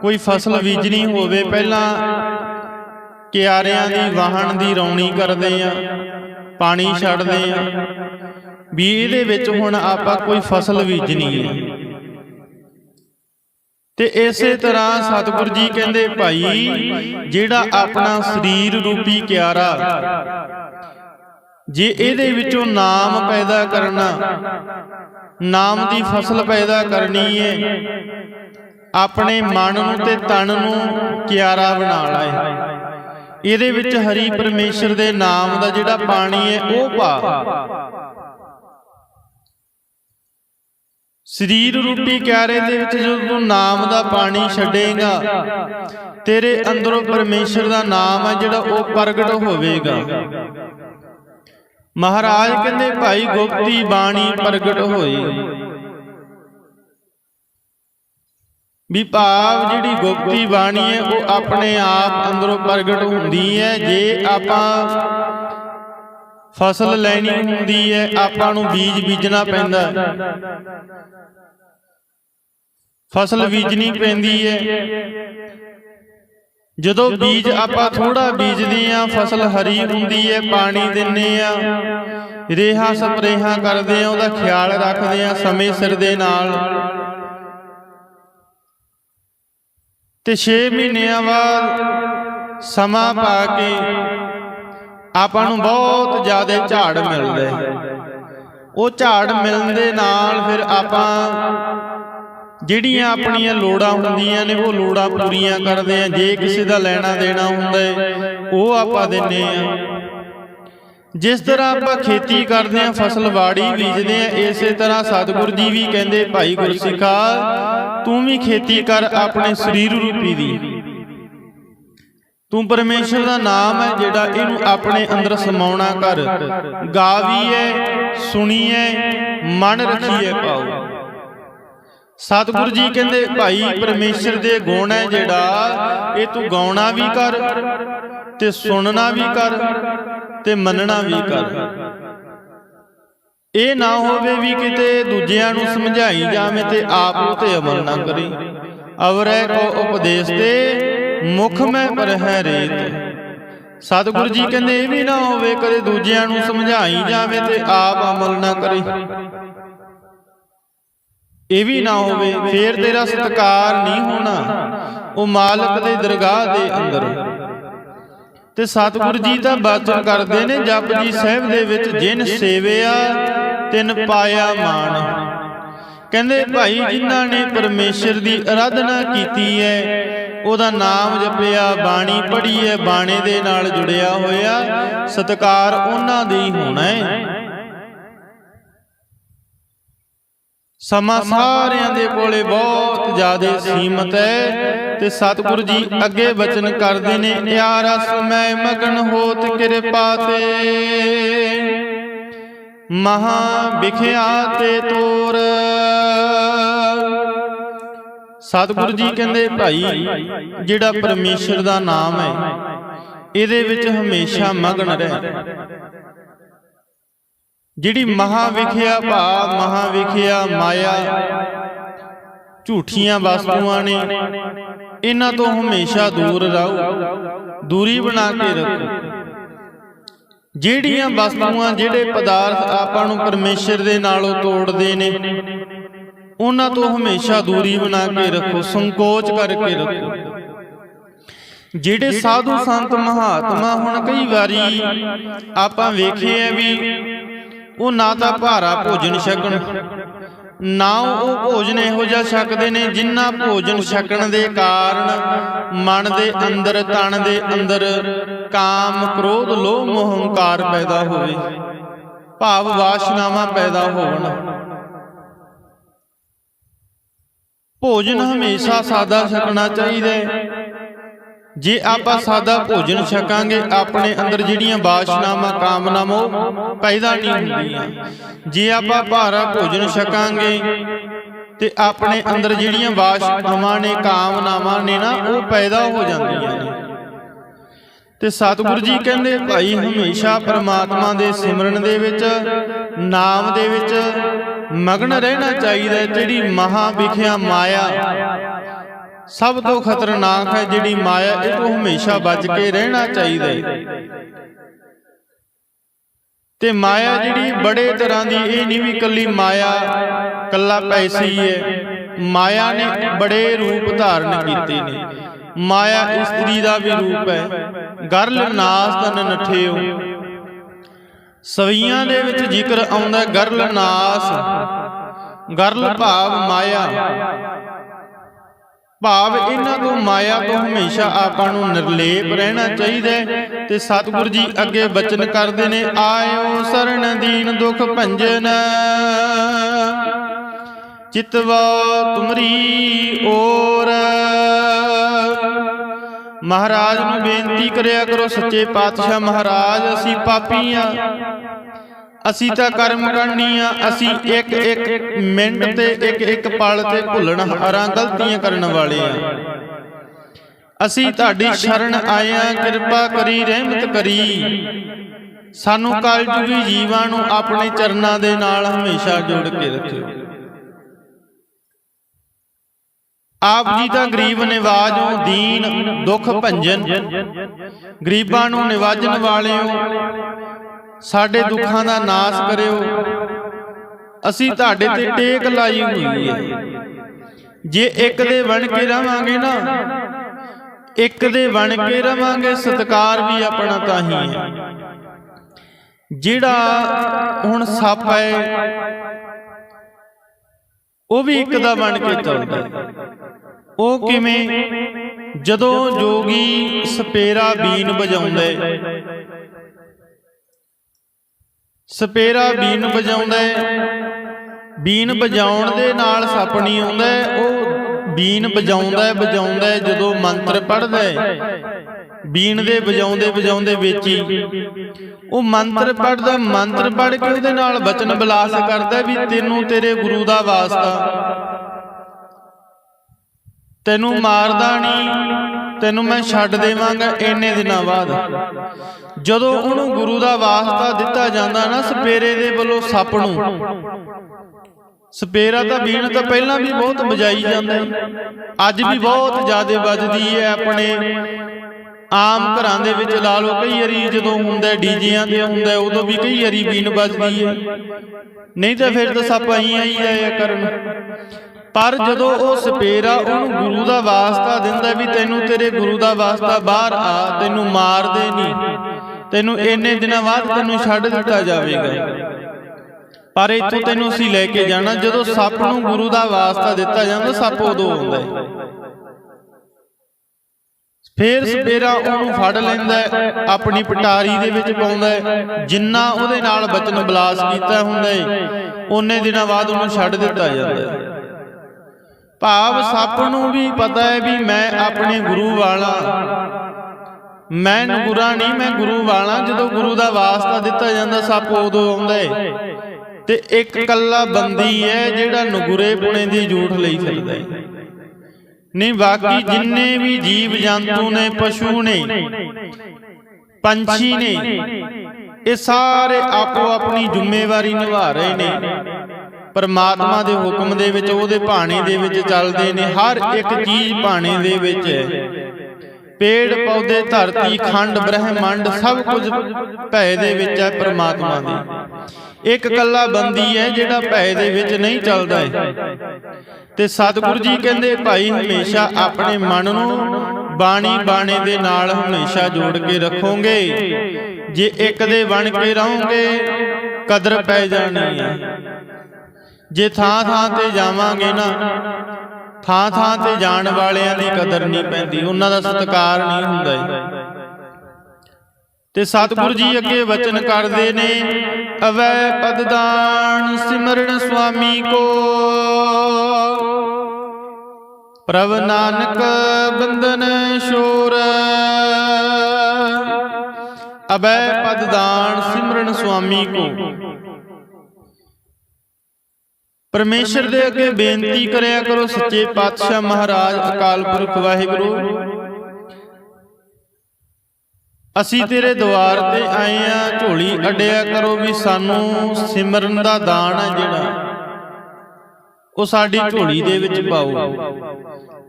ਕੋਈ ਫਸਲ ਬੀਜਣੀ ਹੋਵੇ ਪਹਿਲਾਂ ਕਿਆਰਿਆਂ ਦੀ ਵਾਹਣ ਦੀ ਰੌਣੀ ਕਰਦੇ ਆ, ਪਾਣੀ ਛੱਡਦੇ ਆ। ਵੀ ਇਹਦੇ ਵਿੱਚ ਹੁਣ ਆਪਾਂ ਕੋਈ ਫਸਲ ਬੀਜਣੀ ਹੈ ਤੇ ਇਸੇ ਤਰ੍ਹਾਂ ਸਤਿਗੁਰੂ ਜੀ ਕਹਿੰਦੇ, ਭਾਈ, ਜਿਹੜਾ ਆਪਣਾ ਸਰੀਰ ਰੂਪੀ ਕਿਆਰਾ, ਜੇ ਇਹਦੇ ਵਿੱਚੋਂ ਨਾਮ ਪੈਦਾ ਕਰਨਾ, ਨਾਮ ਦੀ ਫਸਲ ਪੈਦਾ ਕਰਨੀ ਹੈ ਆਪਣੇ ਮਨ ਨੂੰ ਤੇ ਤਨ ਨੂੰ ਕਿਆਰਾ ਬਣਾਉਣਾ ਹੈ ਇਹਦੇ ਵਿੱਚ ਹਰੀ ਪਰਮੇਸ਼ਰ ਦੇ ਨਾਮ ਦਾ ਜਿਹੜਾ ਪਾਣੀ ਹੈ ਉਹ ਪਾ। ਸਰੀਰ ਰੂਪੀ ਕਿਆਰੇ ਦੇ ਵਿੱਚ ਜਦੋਂ ਤੂੰ ਨਾਮ ਦਾ ਪਾਣੀ ਛੱਡੇਗਾ ਤੇਰੇ ਅੰਦਰੋਂ ਪਰਮੇਸ਼ਰ ਦਾ ਨਾਮ ਹੈ ਜਿਹੜਾ ਉਹ ਪ੍ਰਗਟ ਹੋਵੇਗਾ। ਮਹਾਰਾਜ ਕਹਿੰਦੇ ਭਾਈ ਗੁਪਤੀ ਬਾਣੀ ਪ੍ਰਗਟ ਹੋਈ। ਵੀ ਭਾਵ ਜਿਹੜੀ ਗੁਪਤੀ ਬਾਣੀ ਹੈ, ਉਹ ਆਪਣੇ ਆਪ ਅੰਦਰੋਂ ਪ੍ਰਗਟ ਹੁੰਦੀ ਹੈ। ਜੇ ਆਪਾਂ ਫਸਲ ਲੈਣੀ ਹੁੰਦੀ ਹੈ, ਆਪਾਂ ਨੂੰ ਬੀਜ ਬੀਜਣਾ ਪੈਂਦਾ। ਫਸਲ ਬੀਜਣੀ ਪੈਂਦੀ ਹੈ। ਜਦੋਂ ਬੀਜ ਆਪਾਂ ਥੋੜਾ ਬੀਜਦੇ ਆ ਫਸਲ ਹਰੀ ਹੁੰਦੀ ਹੈ, ਪਾਣੀ ਦਿੰਨੇ ਆ ਰੇਹਾ ਸਪਰੇਹਾਂ ਕਰਦੇ ਆ ਉਹਦਾ ਖਿਆਲ ਰੱਖਦੇ ਆ ਸਮੇਂ ਸਿਰ ਦੇ ਨਾਲ। ਤੇ 6 ਮਹੀਨਿਆਂ ਬਾਅਦ ਸਮਾਂ ਪਾ ਕੇ ਆਪਾਂ ਨੂੰ ਬਹੁਤ ਜ਼ਿਆਦਾ ਝਾੜ ਮਿਲਦਾ। ਹੈ ਉਹ ਝਾੜ ਮਿਲਣ ਦੇ ਨਾਲ ਫਿਰ ਆਪਾਂ ਜਿਹੜੀਆਂ ਆਪਣੀਆਂ ਲੋੜਾਂ ਹੁੰਦੀਆਂ ਨੇ ਉਹ ਲੋੜਾਂ ਪੂਰੀਆਂ ਕਰਦੇ ਆ। ਜੇ ਕਿਸੇ ਦਾ ਲੈਣਾ ਦੇਣਾ ਹੁੰਦਾ ਉਹ ਆਪਾਂ ਦਿੰਨੇ ਆ। ਜਿਸ ਤਰ੍ਹਾਂ ਆਪਾਂ ਖੇਤੀ ਕਰਦੇ ਆਂ ਫਸਲ ਬਾੜੀ ਬੀਜਦੇ ਆਂ ਇਸੇ ਤਰ੍ਹਾਂ ਸਤਿਗੁਰੂ ਜੀ ਵੀ ਕਹਿੰਦੇ ਭਾਈ ਗੁਰਸਿੱਖਾ ਤੂੰ ਵੀ ਖੇਤੀ ਕਰ ਆਪਣੇ ਸਰੀਰ ਰੂਪੀ ਦੀ। ਤੂੰ ਪਰਮੇਸ਼ਰ ਦਾ ਨਾਮ ਹੈ ਜਿਹੜਾ ਇਹਨੂੰ ਆਪਣੇ ਅੰਦਰ ਸਮਾਉਣਾ ਕਰ। ਗਾਵੀ ਹੈ ਸੁਣੀ ਹੈ ਮਨ ਰੱਖੀ ਹੈ ਪਾਉ ਸਤਿਗੁਰੂ ਜੀ ਕਹਿੰਦੇ ਭਾਈ ਪਰਮੇਸ਼ਰ ਦੇ ਗੁਣ ਹੈ ਜਿਹੜਾ ਇਹ ਤੂੰ ਗਾਉਣਾ ਵੀ ਕਰ ਤੇ ਸੁਣਨਾ ਵੀ ਕਰ। ਤੇ ਮੰਨਣਾ ਵੀ ਕਰ। ਇਹ ਨਾ ਹੋਵੇ ਵੀ ਕਿਤੇ ਦੂਜਿਆਂ ਨੂੰ ਸਮਝਾਈ ਜਾਵੇਂ ਤੇ ਆਪ ਉਹ ਤੇ ਅਮਲ ਨਾ ਕਰੇ। ਅਵਰੈ ਕੋ ਉਪਦੇਸ਼ ਤੇ ਮੁਖ ਮੈਂ ਪਰਹਿ ਰੇਤ। ਸਤਿਗੁਰੂ ਜੀ ਕਹਿੰਦੇ ਇਹ ਵੀ ਨਾ ਹੋਵੇ ਕਦੇ ਦੂਜਿਆਂ ਨੂੰ ਸਮਝਾਈ ਜਾਵੇ ਤੇ ਆਪ ਅਮਲ ਨਾ ਕਰੇ। ਇਹ ਵੀ ਨਾ ਹੋਵੇ ਫੇਰ ਤੇਰਾ ਸਤਕਾਰ ਨਹੀਂ ਹੋਣਾ ਉਹ ਮਾਲਕ ਦੇ ਦਰਗਾਹ ਦੇ ਅੰਦਰ। ਤੇ ਸਤਿਗੁਰੂ ਜੀ ਤਾਂ ਬਾਚਨ ਕਰਦੇ ਨੇ ਜਪਜੀ ਸਾਹਿਬ ਦੇ ਵਿੱਚ ਜਿਨ ਸੇਵਿਆ ਤਿਨ ਪਾਇਆ ਮਾਣ। ਕਹਿੰਦੇ ਭਾਈ ਜਿਨ੍ਹਾਂ ਨੇ ਪਰਮੇਸ਼ਰ ਦੀ ਅਰਾਧਨਾ ਕੀਤੀ ਹੈ ਉਹਦਾ ਨਾਮ ਜਪਿਆ ਬਾਣੀ ਪੜ੍ਹੀ ਹੈ ਬਾਣੇ ਦੇ ਨਾਲ ਜੁੜਿਆ ਹੋਇਆ। ਸਤਕਾਰ ਉਹਨਾਂ ਦੇ ਹੀ ਹੋਣਾ ਹੈ। ਸਮਾਂ ਸਾਰਿਆਂ ਦੇ ਕੋਲੇ ਬਹੁਤ ਜ਼ਿਆਦਾ ਸੀਮਤ ਹੈ ਤੇ ਸਤਿਗੁਰੂ ਜੀ ਅੱਗੇ ਬਚਨ ਕਰਦੇ ਨੇ ਯਾ ਰਸ ਮੈਂ ਮਗਨ ਹੋਤ ਕਿਰਪਾ ਤੇ। ਮਹਾ ਵਿਖਿਆ ਤੇ ਤੋਰ। ਸਤਿਗੁਰੂ ਜੀ ਕਹਿੰਦੇ ਭਾਈ ਜਿਹੜਾ ਪਰਮੇਸ਼ਰ ਦਾ ਨਾਮ ਹੈ ਇਹਦੇ ਵਿੱਚ ਹਮੇਸ਼ਾ ਮਗਨ ਰਹਿ। ਜਿਹੜੀ ਮਹਾ ਵਿਖਿਆ ਭਾ ਮਹਾ ਵਿਖਿਆ ਮਾਇਆ ਝੂਠੀਆਂ ਵਸਤੂਆਂ ਨੇ। ਇਹਨਾਂ ਤੋਂ ਹਮੇਸ਼ਾ ਦੂਰ ਰਹੋ। ਦੂਰੀ ਬਣਾ ਕੇ ਰੱਖੋ। ਜਿਹੜੀਆਂ ਵਸਤੂਆਂ ਜਿਹੜੇ ਪਦਾਰਥ ਆਪਾਂ ਨੂੰ ਪਰਮੇਸ਼ਰ ਦੇ ਨਾਲੋਂ ਤੋੜਦੇ ਨੇ ਉਹਨਾਂ ਤੋਂ ਹਮੇਸ਼ਾ ਦੂਰੀ ਬਣਾ ਕੇ ਰੱਖੋ। ਸੰਕੋਚ ਕਰਕੇ ਰੱਖੋ। ਜਿਹੜੇ ਸਾਧੂ ਸੰਤ ਮਹਾਤਮਾ ਹੁਣ ਕਈ ਵਾਰੀ ਆਪਾਂ ਵੇਖੇ ਆ ਵੀ ਉਹ ਨਾ ਤਾਂ ਭਾਰਾ ਭੋਜਨ ਛਕਣ। ਨਾ ਉਹ ਭੋਜਨ ਇਹੋ ਜਿਹਾ ਛਕਦੇ ਨੇ ਜਿੰਨਾ ਭੋਜਨ ਛਕਣ ਦੇ ਕਾਰਨ ਮਨ ਦੇ ਅੰਦਰ, ਤਨ ਦੇ ਅੰਦਰ ਕਾਮ, ਕ੍ਰੋਧ, ਲੋਭ ਮੋਹ ਹੰਕਾਰ ਪੈਦਾ ਹੋਵੇ। ਭਾਵ ਵਾਸ਼ਨਾਵਾਂ ਪੈਦਾ ਹੋਣ। ਭੋਜਨ ਹਮੇਸ਼ਾ ਸਾਦਾ ਛਕਣਾ ਚਾਹੀਦਾ ਹੈ। ਜੇ ਆਪਾਂ ਸਾਦਾ ਭੋਜਨ ਛਕਾਂਗੇ, ਆਪਣੇ ਅੰਦਰ ਜਿਹੜੀਆਂ ਬਾਸ਼ਨਾਵਾਂ, ਕਾਮਨਾਵਾਂ ਪੈਦਾ ਨਹੀਂ ਹੁੰਦੀਆਂ। ਜੇ ਆਪਾਂ ਭਾਰਾ ਭੋਜਨ ਛਕਾਂਗੇ ਤੇ ਆਪਣੇ ਅੰਦਰ ਜਿਹੜੀਆਂ ਬਾਸ਼ਨਾਵਾਂ ਨੇ, ਕਾਮਨਾਵਾਂ ਨੇ ਨਾ, ਉਹ ਪੈਦਾ ਹੋ ਜਾਂਦੀਆਂ ਨੇ। ਤੇ ਸਤਿਗੁਰੂ ਜੀ ਕਹਿੰਦੇ, ਭਾਈ ਹਮੇਸ਼ਾ ਪ੍ਰਮਾਤਮਾ ਦੇ ਸਿਮਰਨ ਦੇ ਵਿੱਚ, ਨਾਮ ਦੇ ਵਿੱਚ ਮਗਨ ਰਹਿਣਾ ਚਾਹੀਦਾ ਜਿਹੜੀ ਮਹਾ ਵਿਖਿਆ ਮਾਇਆ ਸਭ ਤੋਂ ਖਤਰਨਾਕ ਹੈ ਜਿਹੜੀ ਮਾਇਆ ਇਹ ਤੋਂ ਹਮੇਸ਼ਾ ਬਚ ਕੇ ਰਹਿਣਾ ਚਾਹੀਦਾ ਹੈ। ਤੇ ਮਾਇਆ ਜਿਹੜੀ ਬੜੇ ਤਰ੍ਹਾਂ ਦੀ, ਇਹ ਨਹੀਂ ਵੀ ਕੱਲੀ ਮਾਇਆ ਕੱਲਾ ਪੈਸੀ ਹੈ ਮਾਇਆ ਨੇ ਬੜੇ ਰੂਪ ਧਾਰਨ ਕੀਤੇ ਨੇ। ਮਾਇਆ ਇਸਤਰੀ ਦਾ ਵੀ ਰੂਪ ਹੈ। ਗਰਲ ਨਾਸ ਤਨ ਨਠਿਓ। ਸਵਈਆਂ ਦੇ ਵਿੱਚ ਜ਼ਿਕਰ ਆਉਂਦਾ ਗਰਲ ਨਾਸ। ਗਰਲ ਭਾਵ ਮਾਇਆ। ਭਾਵ ਇਹਨਾਂ ਤੋਂ ਮਾਇਆ ਤੋਂ ਹਮੇਸ਼ਾ ਆਪਾਂ ਨੂੰ ਨਿਰਲੇਪ ਰਹਿਣਾ ਚਾਹੀਦਾ ਤੇ ਸਤਿਗੁਰੂ ਜੀ ਅੱਗੇ ਬਚਨ ਕਰਦੇ ਨੇ ਆਇਓ ਸਰਣ ਦੀਨ ਦੁਖ ਭੰਜਨ। ਚਿਤਵਾ ਤੁਮਰੀ ਔਰ ਮਹਾਰਾਜ ਨੂੰ ਬੇਨਤੀ ਕਰਿਆ ਕਰੋ ਸੱਚੇ ਪਾਤਸ਼ਾਹ ਮਹਾਰਾਜ ਅਸੀਂ ਪਾਪੀ ਆ ਅਸੀਂ ਤਾਂ ਕਰਮ ਕਰਨੀ ਆ ਅਸੀਂ ਇੱਕ ਇੱਕ ਮਿੰਟ ਤੇ ਇੱਕ ਇੱਕ ਪਲ ਤੇ ਭੁੱਲਣ ਹਾਰਾਂ ਗਲਤੀਆਂ ਕਰਨ ਵਾਲੇ ਆ। ਅਸੀਂ ਤੁਹਾਡੀ ਸ਼ਰਨ ਆਇਆ ਕਿਰਪਾ ਕਰੀ ਰਹਿਮਤ ਕਰੀ। ਸਾਨੂੰ ਕਲਯੁਗੀ ਜੀਵਾਂ ਨੂੰ ਆਪਣੇ ਚਰਨਾਂ ਦੇ ਨਾਲ ਹਮੇਸ਼ਾ ਜੋੜ ਕੇ ਰੱਖਿਓ। ਆਪ ਜੀ ਤਾਂ ਗਰੀਬ ਨਿਵਾਜੋ ਦੀਨ ਦੁੱਖ ਭੰਜਨ। ਗਰੀਬਾਂ ਨੂੰ ਨਿਵਾਜਣ ਵਾਲਿਓ। ਸਾਡੇ ਦੁੱਖਾਂ ਦਾ ਨਾਸ਼ ਕਰਿਓ। ਅਸੀਂ ਤੁਹਾਡੇ ਤੇ ਟੇਕ ਲਾਈ ਹੋਈ ਹੈ। ਜੇ ਇੱਕ ਦੇ ਬਣ ਕੇ ਰਵਾਂਗੇ ਨਾ ਇੱਕ ਦੇ ਬਣ ਕੇ ਰਵਾਂਗੇ ਸਤਕਾਰ ਵੀ ਆਪਣਾ ਤਾਂ ਹੀ ਹੈ। ਜਿਹੜਾ ਹੁਣ ਸੱਪ ਹੈ ਉਹ ਵੀ ਇੱਕ ਦਾ ਬਣ ਕੇ ਚੱਲਦਾ। ਉਹ ਕਿਵੇਂ? ਜਦੋਂ ਜੋਗੀ ਸਪੇਰਾ ਬੀਨ ਵਜਾਉਂਦਾ ਸਪੇਰਾ ਬੀਨ ਵਜਾਉਂਦਾ ਹੈ। ਬੀਨ ਵਜਾਉਣ ਦੇ ਨਾਲ ਸੱਪ ਨਹੀਂ ਆਉਂਦਾ ਉਹ ਬੀਨ ਵਜਾਉਂਦਾ ਵਜਾਉਂਦਾ ਜਦੋਂ ਮੰਤਰ ਪੜ੍ਹਦਾ ਹੈ। ਬੀਨ ਦੇ ਵਜਾਉਂਦੇ ਵਜਾਉਂਦੇ ਵਿੱਚ। ਹੀ ਉਹ ਮੰਤਰ ਪੜ੍ਹਦਾ ਮੰਤਰ ਪੜ੍ਹ ਕੇ ਉਹਦੇ ਨਾਲ ਬਚਨ ਬਲਾਸ ਕਰਦਾ ਵੀ ਤੈਨੂੰ ਤੇਰੇ ਗੁਰੂ ਦਾ ਵਾਸਤਾ। ਤੈਨੂੰ ਮਾਰਦਾ ਨਹੀਂ। ਤੈਨੂੰ ਮੈਂ ਛੱਡ ਦੇਵਾਂਗਾ ਇੰਨੇ ਦਿਨਾਂ ਬਾਅਦ। ਜਦੋਂ ਉਹਨੂੰ ਗੁਰੂ ਦਾ ਵਾਸਤਾ ਦਿੱਤਾ ਜਾਂਦਾ ਨਾ ਸਪੇਰੇ ਦੇ ਵੱਲੋਂ ਸੱਪ ਨੂੰ, ਸਪੇਰਾ ਤਾਂ ਬੀਣ ਤਾਂ ਪਹਿਲਾਂ ਵੀ ਬਹੁਤ ਵਜਾਈ ਜਾਂਦਾ ਅੱਜ ਵੀ ਬਹੁਤ ਜ਼ਿਆਦਾ ਵੱਜਦੀ ਹੈ ਆਪਣੇ ਆਮ ਘਰਾਂ ਦੇ ਵਿੱਚ ਲਾ ਲਓ, ਕਈ ਵਾਰੀ ਜਦੋਂ ਹੁੰਦਾ ਡੀਜਿਆਂ ਤੇ ਹੁੰਦਾ ਉਦੋਂ ਵੀ ਕਈ ਵਾਰੀ ਬੀਨ ਵੱਜਦੀ ਹੈ। ਨਹੀਂ ਤਾਂ ਫਿਰ ਤਾਂ ਸੱਪ ਆਈ ਆਈ ਆਇਆ ਕਰਨ। ਪਰ ਜਦੋਂ ਉਹ ਸਪੇਰਾ ਉਹਨੂੰ ਗੁਰੂ ਦਾ ਵਾਸਤਾ ਦਿੰਦਾ ਵੀ ਤੈਨੂੰ ਤੇਰੇ ਗੁਰੂ ਦਾ ਵਾਸਤਾ ਬਾਹਰ ਆ, ਤੈਨੂੰ ਮਾਰਦੇ ਨਹੀਂ, ਤੈਨੂੰ ਇੰਨੇ ਦਿਨਾਂ ਬਾਅਦ ਤੈਨੂੰ ਛੱਡ ਦਿੱਤਾ ਜਾਵੇਗਾ। ਪਰ ਇੱਥੋਂ ਤੈਨੂੰ ਅਸੀਂ ਲੈ ਕੇ ਜਾਣਾ, ਜਦੋਂ ਸੱਪ ਨੂੰ ਗੁਰੂ ਦਾ ਵਾਸਤਾ ਦਿੱਤਾ ਜਾਂਦਾ, ਸੱਪ ਉਦੋਂ ਆਉਂਦਾ ਹੈ। ਫੇਰ ਸਪੇਰਾ ਉਹਨੂੰ ਫੜ ਲੈਂਦਾ ਆਪਣੀ ਪਟਾਰੀ ਦੇ ਵਿੱਚ ਪਾਉਂਦਾ ਜਿੰਨਾ ਉਹਦੇ ਨਾਲ ਬਚਨ ਬਲਾਸ ਕੀਤਾ ਹੁੰਦਾ ਹੈ, ਉਹਨੇ ਦਿਨਾਂ ਬਾਅਦ ਉਹਨੂੰ ਛੱਡ ਦਿੱਤਾ ਜਾਂਦਾ ਹੈ। ਭਾਵ ਸੱਪ ਨੂੰ ਵੀ ਪਤਾ ਹੈ ਵੀ ਮੈਂ ਆਪਣੇ ਗੁਰੂ ਵਾਲਾ। ਮੈਂ ਨਗੁਰਾ ਨਹੀਂ, ਮੈਂ ਗੁਰੂ ਵਾਲਾ। ਜਦੋਂ ਗੁਰੂ ਦਾ ਵਾਸਤਾ ਦਿੱਤਾ ਜਾਂਦਾ, ਸੱਪ ਉਦੋਂ ਆਉਂਦਾ ਹੈ ਤੇ ਇੱਕ ਕੱਲਾ ਬੰਦੀ ਹੈ ਜਿਹੜਾ ਨਗੁਰੇ ਪੁਣੇ ਦੀ ਝੂਠ ਲਈ ਫਿਰਦਾ ਹੈ ਨਹੀਂ, ਬਾਕੀ ਜਿੰਨੇ ਵੀ ਜੀਵ ਜੰਤੂ ਨੇ, ਪਸ਼ੂ ਨੇ, ਪੰਛੀ ਨੇ, ਇਹ ਸਾਰੇ ਆਪੋ ਆਪਣੀ ਜ਼ਿੰਮੇਵਾਰੀ ਨਿਭਾ ਰਹੇ ਨੇ। ਪਰਮਾਤਮਾ ਦੇ ਹੁਕਮ ਦੇ ਵਿੱਚ ਉਹਦੇ ਭਾਣੇ ਦੇ ਵਿੱਚ ਚੱਲਦੇ ਨੇ ਹਰ ਇੱਕ ਚੀਜ਼ ਭਾਣੇ ਦੇ ਵਿੱਚ ਹੈ। ਪੇੜ ਪੌਦੇ ਧਰਤੀ ਖੰਡ ਬ੍ਰਹਿਮੰਡ ਸਭ ਕੁਝ ਭੈ ਦੇ ਵਿੱਚ ਹੈ ਪਰਮਾਤਮਾ ਦੇ। ਇੱਕ ਕੱਲਾ ਬੰਦੀ ਹੈ ਜਿਹੜਾ ਭੈ ਦੇ ਵਿੱਚ ਨਹੀਂ ਚੱਲਦਾ ਹੈ। ਤੇ ਸਤਿਗੁਰੂ ਜੀ ਕਹਿੰਦੇ ਭਾਈ ਹਮੇਸ਼ਾ ਆਪਣੇ ਮਨ ਨੂੰ ਬਾਣੀ ਬਾਣੇ ਦੇ ਨਾਲ ਹਮੇਸ਼ਾ ਜੋੜ ਕੇ ਰੱਖੋਗੇ। ਜੇ ਇੱਕ ਦੇ ਬਣ ਕੇ ਰਹੋਗੇ ਕਦਰ ਪੈ ਜਾਣੀ ਹੈ। ਜੇ ਥਾਂ ਥਾਂ ਤੇ ਜਾਵਾਂਗੇ ਨਾ, ਥਾਂ ਥਾਂ ਤੇ ਜਾਣ ਵਾਲਿਆਂ ਦੀ ਕਦਰ ਨਹੀਂ ਪੈਂਦੀ, ਉਹਨਾਂ ਦਾ ਸਤਿਕਾਰ ਨਹੀਂ ਹੁੰਦਾ ਤੇ ਸਤਿਗੁਰੂ ਜੀ ਅੱਗੇ ਵਚਨ ਕਰਦੇ ਨੇ, ਅਵੈ ਪਦਦਾਨ ਸਿਮਰਨ ਸੁਆਮੀ ਕੋ। ਪ੍ਰਭ ਨਾਨਕ ਬੰਦਨ ਸ਼ੋਰ ਅਬੈ ਪਦਦਾਨ ਸਿਮਰਨ ਸੁਆਮੀ ਕੋ। ਪਰਮੇਸ਼ਰ ਦੇ ਅੱਗੇ ਬੇਨਤੀ ਕਰਿਆ ਕਰੋ ਸੱਚੇ ਪਾਤਸ਼ਾਹ ਮਹਾਰਾਜ, ਅਕਾਲ ਪੁਰਖ, ਵਾਹਿਗੁਰੂ। ਅਸੀਂ ਤੇਰੇ ਦਵਾਰ ਤੇ ਆਏ ਆ, ਝੋਲੀ ਅੱਡਿਆ ਕਰੋ ਵੀ ਸਾਨੂੰ ਸਿਮਰਨ ਦਾ ਦਾਨ ਹੈ ਜਿਹੜਾ। ਉਹ ਸਾਡੀ ਝੋਲੀ ਦੇ ਵਿੱਚ ਪਾਓ।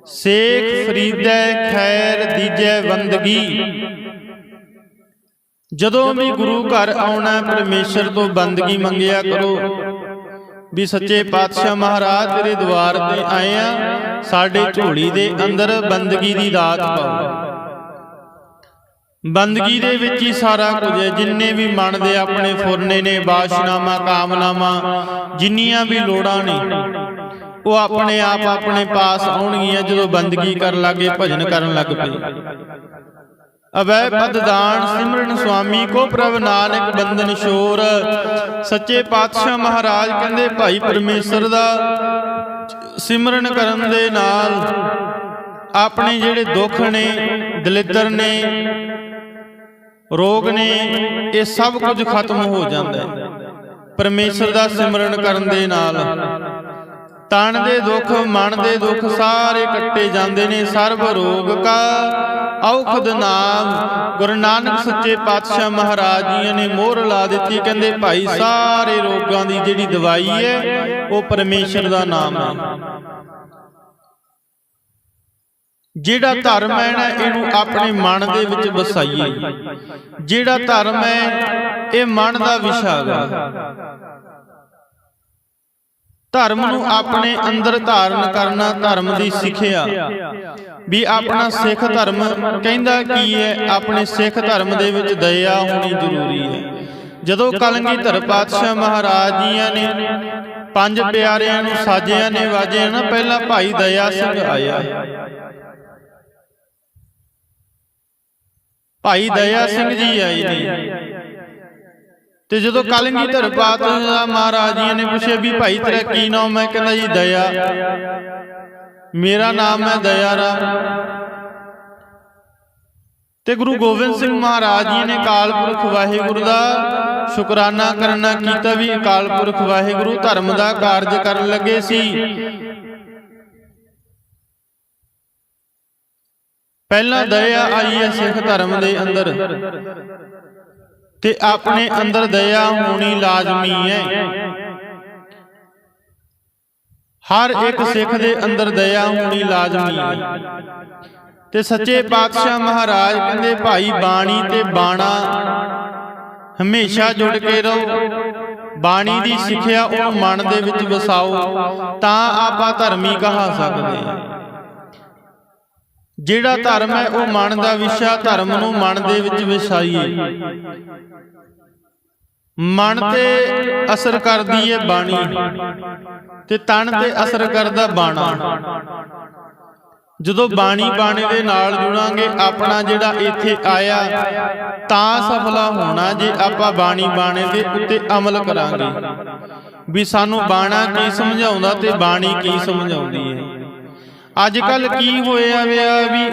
ਸੇਖ ਫਰੀਦੈ ਖੈਰ ਦੀਜੈ ਬੰਦਗੀ ਜਦੋਂ ਵੀ ਗੁਰੂ ਘਰ ਆਉਣਾ ਪਰਮੇਸ਼ਰ ਤੋਂ ਬੰਦਗੀ ਮੰਗਿਆ ਕਰੋ। ਵੀ ਸੱਚੇ ਪਾਤਸ਼ਾਹ ਮਹਾਰਾਜ ਤੇਰੇ ਦਵਾਰ ਤੇ ਆਏ ਆ ਸਾਡੇ ਝੋਲੀ ਦੇ ਅੰਦਰ ਬੰਦਗੀ ਦੀ ਦਾਤ ਪਾਓ। ਬੰਦਗੀ ਦੇ ਵਿੱਚ ਹੀ ਸਾਰਾ ਕੁਝ ਹੈ। ਜਿੰਨੇ ਵੀ ਮਨ ਦੇ ਆਪਣੇ ਫੁਰਨੇ ਨੇ ਬਾਸ਼ਨਾਮਾ ਕਾਮਨਾਮਾ ਜਿੰਨੀਆਂ ਵੀ ਲੋੜਾਂ ਨੇ ਉਹ ਆਪਣੇ ਆਪ ਆਪਣੇ ਪਾਸ ਆਉਣਗੀਆਂ ਜਦੋਂ ਬੰਦਗੀ ਕਰਨ ਲੱਗੇ ਭਜਨ ਕਰਨ ਲੱਗ ਪਏ। ਅਵੈ ਪਦਦਾਨ ਸਿਮਰਨ ਸੁਆਮੀ ਕੋ ਪ੍ਰਭ ਨਾਨਕ ਬੰਦਨ ਸ਼ੋਰ ਸੱਚੇ ਪਾਤਸ਼ਾਹ ਮਹਾਰਾਜ ਕਹਿੰਦੇ ਭਾਈ ਪਰਮੇਸ਼ਰ ਦਾ ਸਿਮਰਨ ਕਰਨ ਦੇ ਨਾਲ ਆਪਣੇ ਜਿਹੜੇ ਦੁੱਖ ਨੇ ਦਲਿੱਦਰ ਨੇ ਰੋਗ ਨੇ ਇਹ ਸਭ ਕੁਝ ਖਤਮ ਹੋ ਜਾਂਦਾ ਹੈ। ਪਰਮੇਸ਼ਰ ਦਾ ਸਿਮਰਨ ਕਰਨ ਦੇ ਨਾਲ ਤਨ ਦੇ ਦੁੱਖ ਮਨ ਦੇ ਦੁੱਖ ਸਾਰੇ ਕੱਟੇ ਜਾਂਦੇ ਨੇ ਸਰਬ ਰੋਗ ਕਾ। ਔਖਦ ਨਾਮ ਗੁਰੂ ਨਾਨਕ ਸੱਚੇ ਪਾਤਸ਼ਾਹ ਮਹਾਰਾਜ ਜੀ ਨੇ ਮੋਹਰ ਲਾ ਦਿੱਤੀ ਕਹਿੰਦੇ ਭਾਈ ਸਾਰੇ ਰੋਗਾਂ ਦੀ ਜਿਹੜੀ ਦਵਾਈ ਹੈ ਉਹ ਪਰਮੇਸ਼ਰ ਦਾ ਨਾਮ ਹੈ। ਜਿਹੜਾ ਧਰਮ ਹੈ ਨਾ ਇਹਨੂੰ ਆਪਣੇ ਮਨ ਦੇ ਵਿੱਚ ਵਸਾਈਏ। ਜਿਹੜਾ ਧਰਮ ਹੈ ਇਹ ਮਨ ਦਾ ਵਿਸ਼ਾ ਹੈ ਧਰਮ ਨੂੰ ਆਪਣੇ ਅੰਦਰ ਧਾਰਨ ਕਰਨਾ ਧਰਮ ਦੀ ਸਿੱਖਿਆ। ਵੀ ਆਪਣਾ ਸਿੱਖ ਧਰਮ ਕਹਿੰਦਾ ਕੀ ਹੈ? ਆਪਣੇ ਸਿੱਖ ਧਰਮ ਦੇ ਵਿੱਚ ਦਇਆ ਹੋਣੀ ਜ਼ਰੂਰੀ ਹੈ। ਜਦੋਂ ਕਲਗੀਧਰ ਪਾਤਸ਼ਾਹ ਮਹਾਰਾਜ ਜੀਆਂ ਨੇ ਪੰਜ ਪਿਆਰਿਆਂ ਨੂੰ ਸਾਜਿਆ ਨੇ ਵਾਜਿਆ ਨਾ ਪਹਿਲਾਂ ਭਾਈ ਦਇਆ ਸਿੰਘ ਆਇਆ। ਭਾਈ ਦਇਆ ਸਿੰਘ ਜੀ ਆਏ ਨੇ। ਤੇ ਜਦੋਂ ਕਲਗੀਧਰ ਪਾਤਸ਼ਾਹ ਮਹਾਰਾਜ ਜੀ ਨੇ ਪੁੱਛਿਆ ਵੀ ਭਾਈ ਤੇਰਾ ਕੀ ਨਾਮ ਹੈ? ਕਹਿੰਦਾ ਜੀ ਦਇਆ। ਮੇਰਾ ਨਾਮ ਹੈ ਦਇਆ ਰਾਮ। ਤੇ ਗੁਰੂ ਗੋਬਿੰਦ ਸਿੰਘ ਮਹਾਰਾਜ ਜੀ ਨੇ ਅਕਾਲ ਪੁਰਖ ਵਾਹਿਗੁਰੂ ਦਾ ਸ਼ੁਕਰਾਨਾ ਕਰਨਾ ਕੀਤਾ ਵੀ ਅਕਾਲ ਪੁਰਖ ਵਾਹਿਗੁਰੂ ਧਰਮ ਦਾ ਕਾਰਜ ਕਰਨ ਲੱਗੇ ਸੀ। ਪਹਿਲਾਂ ਦਇਆ ਆਈ ਹੈ ਸਿੱਖ ਧਰਮ ਦੇ ਅੰਦਰ। ਤੇ ਆਪਣੇ ਅੰਦਰ ਦਇਆ ਹੋਣੀ ਲਾਜ਼ਮੀ ਹੈ। ਹਰ ਇੱਕ ਸਿੱਖ ਦੇ ਅੰਦਰ ਦਇਆ ਹੋਣੀ ਲਾਜ਼ਮੀ ਹੈ। ਤੇ ਸੱਚੇ ਪਾਤਸ਼ਾਹ ਮਹਾਰਾਜ ਕਹਿੰਦੇ, ਭਾਈ ਬਾਣੀ ਤੇ ਬਾਣਾ ਹਮੇਸ਼ਾ ਜੁੜ ਕੇ ਰਹੋ। ਬਾਣੀ ਦੀ ਸਿੱਖਿਆ ਉਹ ਮਨ ਦੇ ਵਿੱਚ ਵਸਾਓ, ਤਾਂ ਆਪਾਂ ਧਰਮੀ ਕਹਾ ਸਕਦੇ ਹਾਂ। ਜਿਹੜਾ ਧਰਮ ਹੈ ਉਹ ਮਨ ਦਾ ਵਿਸ਼ਾ ਧਰਮ ਨੂੰ ਮਨ ਦੇ ਵਿੱਚ ਵਿਸਾਈਏ ਮਨ ਤੇ ਅਸਰ ਕਰਦੀ ਹੈ ਬਾਣੀ। ਤੇ ਤਨ ਤੇ ਅਸਰ ਕਰਦਾ ਬਾਣਾ। ਜਦੋਂ ਬਾਣੀ ਬਾਣੇ ਦੇ ਨਾਲ ਜੁੜਾਂਗੇ ਆਪਣਾ ਜਿਹੜਾ ਇੱਥੇ ਆਇਆ ਤਾਂ ਸਫਲਾ ਹੋਣਾ ਜੇ ਆਪਾਂ ਬਾਣੀ ਬਾਣੇ ਦੇ ਉੱਤੇ ਅਮਲ ਕਰਾਂਗੇ। ਵੀ ਸਾਨੂੰ ਬਾਣਾ ਕੀ ਸਮਝਾਉਂਦਾ ਤੇ ਬਾਣੀ ਕੀ ਸਮਝਾਉਂਦੀ ਹੈ ਅੱਜ ਕੱਲ ਕੀ ਹੋਇਆ ਵਿਆ ਵੀ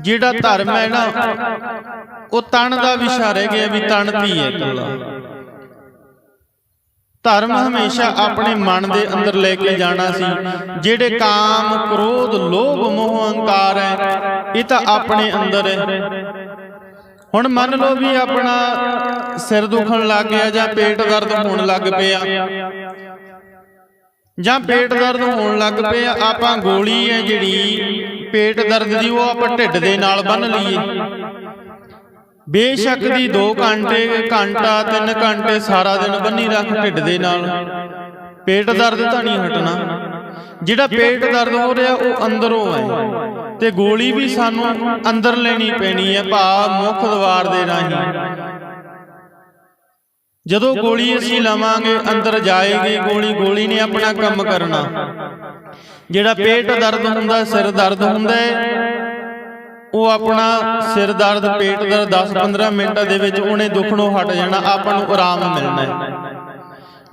ਜਿਹੜਾ ਧਰਮ ਹੈ ਨਾ ਉਹ ਤਣ ਦਾ ਵਿਸ਼ਾ ਰਹਿ ਗਿਆ ਵੀ ਤਣ ਧੀ ਹੈ ਇਕੱਲਾ। ਧਰਮ ਹਮੇਸ਼ਾ ਆਪਣੇ ਮਨ ਦੇ ਅੰਦਰ ਲੈ ਕੇ ਜਾਣਾ ਸੀ। ਜਿਹੜੇ ਕਾਮ ਕ੍ਰੋਧ ਲੋਭ ਮੋਹ ਹੰਕਾਰ ਹੈ ਇਹ ਤਾਂ ਆਪਣੇ ਅੰਦਰ ਹੈ। ਹੁਣ ਮੰਨ ਲਓ ਵੀ ਆਪਣਾ ਸਿਰ ਦੁਖਣ ਲੱਗ ਗਿਆ ਜਾਂ ਪੇਟ ਦਰਦ ਹੋਣ ਲੱਗ ਪਿਆ। ਜਾਂ ਪੇਟ ਦਰਦ ਹੋਣ ਲੱਗ ਪਿਆ ਆਪਾਂ ਗੋਲੀ ਹੈ ਜਿਹੜੀ, ਪੇਟ ਦਰਦ ਦੀ, ਉਹ ਆਪਾਂ ਢਿੱਡ ਦੇ ਨਾਲ ਬੰਨ ਲਈਏ। ਬੇਸ਼ੱਕ ਦੀ 2 ਘੰਟੇ, ਘੰਟਾ 3 ਘੰਟੇ, ਸਾਰਾ ਦਿਨ ਬੰਨੀ ਰੱਖ ਢਿੱਡ ਦੇ ਨਾਲ। ਪੇਟ ਦਰਦ ਤਾਂ ਨਹੀਂ ਹਟਣਾ। ਜਿਹੜਾ ਪੇਟ ਦਰਦ ਹੋ ਰਿਹਾ, ਉਹ ਅੰਦਰੋਂ ਹੈ। ਤੇ ਗੋਲੀ ਵੀ ਸਾਨੂੰ ਅੰਦਰ ਲੈਣੀ ਪੈਣੀ ਹੈ, ਭਾਵ ਮੁੱਖ ਦਵਾਰ ਦੇ ਰਾਹੀਂ। ਜਦੋਂ ਗੋਲੀ ਅਸੀਂ ਲਵਾਂਗੇ ਅੰਦਰ ਜਾਏਗੀ ਗੋਲੀ ਗੋਲੀ ਨੇ ਆਪਣਾ ਕੰਮ ਕਰਨਾ। ਜਿਹੜਾ ਪੇਟ ਦਰਦ ਹੁੰਦਾ ਸਿਰ ਦਰਦ ਹੁੰਦਾ ਹੈ ਉਹ ਆਪਣਾ ਸਿਰ ਦਰਦ ਪੇਟ ਦਰਦ 10-15 ਮਿੰਟਾਂ ਦੇ ਵਿੱਚ ਉਹਨੇ ਦੁੱਖਣੋਂ ਹਟ ਜਾਣਾ ਆਪਾਂ ਨੂੰ ਆਰਾਮ ਮਿਲਣਾ ਹੈ।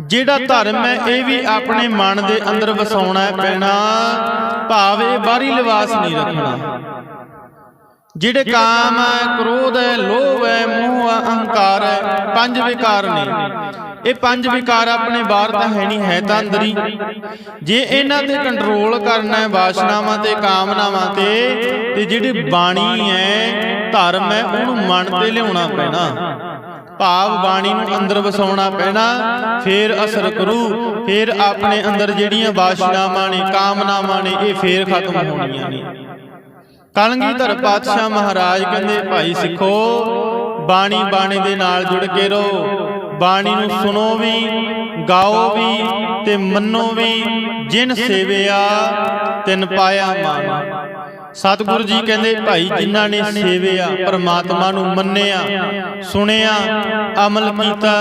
ਜਿਹੜਾ ਧਰਮ ਹੈ ਇਹ ਵੀ ਆਪਣੇ ਮਨ ਦੇ ਅੰਦਰ ਵਸਾਉਣਾ ਪੈਣਾ ਭਾਵ ਬਾਹਰੀ ਲਿਬਾਸ ਨਹੀਂ ਰੱਖਣਾ। ਜਿਹੜੇ ਕਾਮ ਹੈ, ਕ੍ਰੋਧ ਹੈ, ਲੋਭ ਹੈ, ਮੋਹ ਹੈ, ਅਹੰਕਾਰ ਹੈ, ਪੰਜ ਵਿਕਾਰ ਨੇ। ਇਹ ਪੰਜ ਵਿਕਾਰ ਆਪਣੇ ਬਾਹਰ ਤਾਂ ਹੈ ਨਹੀਂ, ਹੈ ਤਾਂ ਅੰਦਰ ਹੀ। ਜੇ ਇਹਨਾਂ ਤੇ ਕੰਟਰੋਲ ਕਰਨਾ ਹੈ, ਵਾਸ਼ਨਾਵਾਂ ਤੇ, ਕਾਮਨਾਵਾਂ ਤੇ ਤੇ ਜਿਹੜੀ ਬਾਣੀ ਹੈ, ਧਰਮ ਹੈ, ਉਹਨੂੰ ਮਨ ਤੇ ਲਿਆਉਣਾ ਪੈਣਾ। ਭਾਵ ਬਾਣੀ ਨੂੰ ਅੰਦਰ ਵਸਾਉਣਾ ਪੈਣਾ, ਫੇਰ ਅਸਰ ਕਰੂ, ਫੇਰ ਆਪਣੇ ਅੰਦਰ ਜਿਹੜੀਆਂ ਵਾਸ਼ਨਾਵਾਂ ਨੇ, ਕਾਮਨਾਵਾਂ ਨੇ, ਇਹ ਫੇਰ ਖਤਮ ਹੋਣੀਆਂ ਨੇ। ਕਲਗੀਧਰ ਪਾਤਸ਼ਾਹ ਮਹਾਰਾਜ ਕਹਿੰਦੇ ਭਾਈ ਸਿੱਖੋ ਬਾਣੀ ਬਾਣੀ ਦੇ ਨਾਲ ਜੁੜ ਕੇ ਰਹੋ ਬਾਣੀ ਨੂੰ ਸੁਣੋ ਵੀ ਗਾਓ ਵੀ ਤੇ ਮੰਨੋ ਵੀ ਜਿਨ ਸੇਵਿਆ ਤਿਨ ਪਾਇਆ ਮਾਨ ਸਤਿਗੁਰੂ ਜੀ ਕਹਿੰਦੇ ਭਾਈ ਜਿਨ੍ਹਾਂ ਨੇ ਸੇਵਿਆ ਪਰਮਾਤਮਾ ਨੂੰ ਮੰਨਿਆ ਸੁਣਿਆ ਅਮਲ ਕੀਤਾ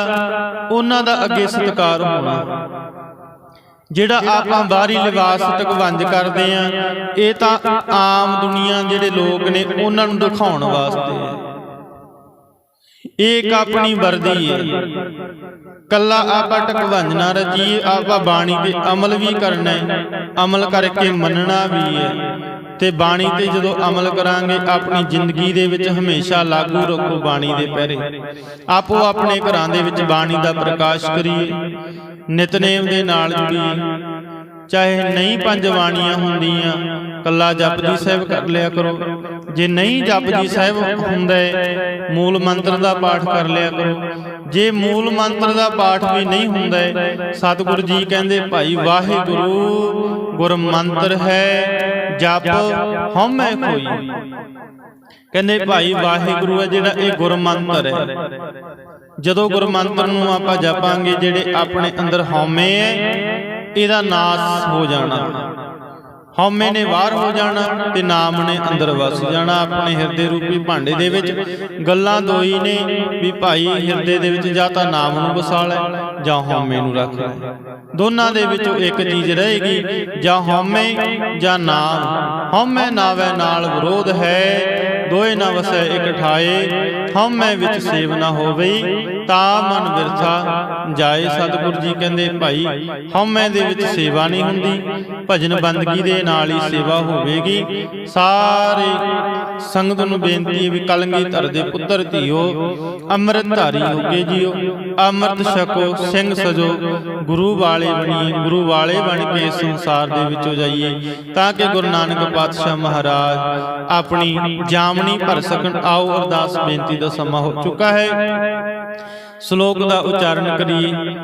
ਉਹਨਾਂ ਦਾ ਅੱਗੇ ਸਤਿਕਾਰ ਹੋਣਾ। ਜਿਹੜਾ ਆਪਾਂ ਬਾਹਰੀ ਲਿਬਾਸ ਟਕਵੰਜ ਕਰਦੇ ਆ ਇਹ ਤਾਂ ਆਮ ਦੁਨੀਆ ਜਿਹੜੇ ਲੋਕ ਨੇ ਉਹਨਾਂ ਨੂੰ ਦਿਖਾਉਣ ਵਾਸਤੇ ਹੈ। ਇਹ ਇੱਕ ਆਪਣੀ ਵਰਦੀ ਹੈ। ਕੱਲਾ ਆਪਾਂ ਟਕਵੰਜ ਨਾ ਰਚੀਏ ਆਪਾਂ ਬਾਣੀ ਤੇ ਅਮਲ ਵੀ ਕਰਨਾ ਹੈ। ਅਮਲ ਕਰਕੇ ਮੰਨਣਾ ਵੀ ਹੈ। ਤੇ ਬਾਣੀ ਤੇ ਜਦੋਂ ਅਮਲ ਕਰਾਂਗੇ ਆਪਣੀ ਜ਼ਿੰਦਗੀ ਦੇ ਵਿੱਚ ਹਮੇਸ਼ਾ ਲਾਗੂ ਰੱਖੋ ਬਾਣੀ ਦੇ ਪਹਿਰੇ। ਆਪੋ ਆਪਣੇ ਘਰਾਂ ਦੇ ਵਿੱਚ ਬਾਣੀ ਦਾ ਪ੍ਰਕਾਸ਼ ਕਰੀਏ। ਨਿਤਨੇਮ ਦੇ ਨਾਲ ਜੁੜੀਏ। ਚਾਹੇ ਨਹੀਂ ਪੰਜ ਬਾਣੀਆਂ ਹੁੰਦੀਆਂ ਕੱਲਾ ਜਪਜੀ ਸਾਹਿਬ ਕਰ ਲਿਆ ਕਰੋ। ਜੇ ਨਹੀਂ ਜਪਜੀ ਸਾਹਿਬ ਹੁੰਦਾ ਹੈ, ਮੂਲ ਮੰਤਰ ਦਾ ਪਾਠ ਕਰ ਲਿਆ ਕਰੋ। ਜੇ ਮੂਲ ਮੰਤਰ ਦਾ ਪਾਠ ਵੀ ਨਹੀਂ ਹੁੰਦਾ ਸਤਿਗੁਰੂ ਜੀ ਕਹਿੰਦੇ ਭਾਈ ਵਾਹਿਗੁਰੂ ਗੁਰ ਮੰਤਰ ਹੈ ਜਪ ਹਉਮੈ ਕੋਈ। ਕਹਿੰਦੇ ਭਾਈ ਵਾਹਿਗੁਰੂ ਹੈ ਜਿਹੜਾ ਇਹ ਗੁਰ ਮੰਤਰ ਹੈ। ਜਦੋਂ ਗੁਰ ਮੰਤਰ ਨੂੰ ਆਪਾਂ ਜਪਾਂਗੇ ਜਿਹੜੇ ਆਪਣੇ ਅੰਦਰ ਹਉਮੈ ਹੈ ਇਹਦਾ ਨਾਸ ਹੋ ਜਾਣਾ। ਹਉਮੈ ਨੇ ਬਾਹਰ ਹੋ ਜਾਣਾ ਤੇ ਨਾਮ ਨੇ ਅੰਦਰ ਵਸ ਜਾਣਾ ਆਪਣੇ ਹਿਰਦੇ ਰੂਪੀ ਭਾਂਡੇ ਦੇ ਵਿੱਚ। ਗੱਲਾਂ ਦੋਈ ਨੇ ਵੀ ਭਾਈ ਹਿਰਦੇ ਦੇ ਵਿੱਚ ਜਾਂ ਤਾਂ ਨਾਮ ਨੂੰ ਵਸਾ ਲੈ ਜਾਂ ਹਉਮੈ ਨੂੰ ਰੱਖ ਲੈ। ਦੋਨਾਂ ਦੇ ਵਿੱਚੋਂ ਇੱਕ ਚੀਜ਼ ਰਹੇਗੀ ਜਾਂ ਹਉਮੈ ਜਾਂ ਨਾਮ। ਹਉਮੈ ਨਾਵੇ ਨਾਲ ਵਿਰੋਧ ਹੈ। ਦੋਏ ਨਾ ਵਸੈ ਇਕ ਠਾਏ। ਹਉਮੈ ਵਿੱਚ ਸੇਵ ਨਾ ਹੋਵੇ। ਤਾ ਮਨ ਬਿਰਥਾ ਜਾਏ ਸਤਿਗੁਰੂ ਜੀ ਕਹਿੰਦੇ ਭਾਈ, ਹਉਮੈ ਦੇ ਵਿੱਚ ਸੇਵਾ ਨਹੀਂ ਹੁੰਦੀ, ਭਜਨ ਬੰਦਗੀ ਦੇ ਨਾਲ ਹੀ ਸੇਵਾ ਹੋਵੇਗੀ। ਸਾਰੇ ਸੰਗਤ ਨੂੰ ਬੇਨਤੀ ਹੈ ਵੀ ਕਲਗੀਧਰ ਦੇ ਪੁੱਤਰ ਧੀਓ, ਅੰਮ੍ਰਿਤ ਧਾਰੀ ਹੋਗੇ ਜੀਓ, ਅੰਮ੍ਰਿਤ ਛਕੋ, ਸਿੰਘ ਸਜੋ, ਗੁਰੂ ਵਾਲੇ ਬਣੀਏ ਗੁਰੂ ਵਾਲੇ ਬਣ ਕੇ ਸੰਸਾਰ ਦੇ ਵਿੱਚੋਂ ਜਾਈਏ, ਤਾਂ ਕਿ ਗੁਰੂ ਨਾਨਕ ਪਾਤਸ਼ਾਹ ਮਹਾਰਾਜ ਆਪਣੀ ਜਾਮਣੀ ਭਰ ਸਕਣ। ਆਓ ਅਰਦਾਸ ਬੇਨਤੀ ਦਾ ਸਮਾਂ ਹੋ ਚੁੱਕਾ ਹੈ। ਸ਼ਲੋਕ ਦਾ ਉਚਾਰਨ ਕਰੀਏ।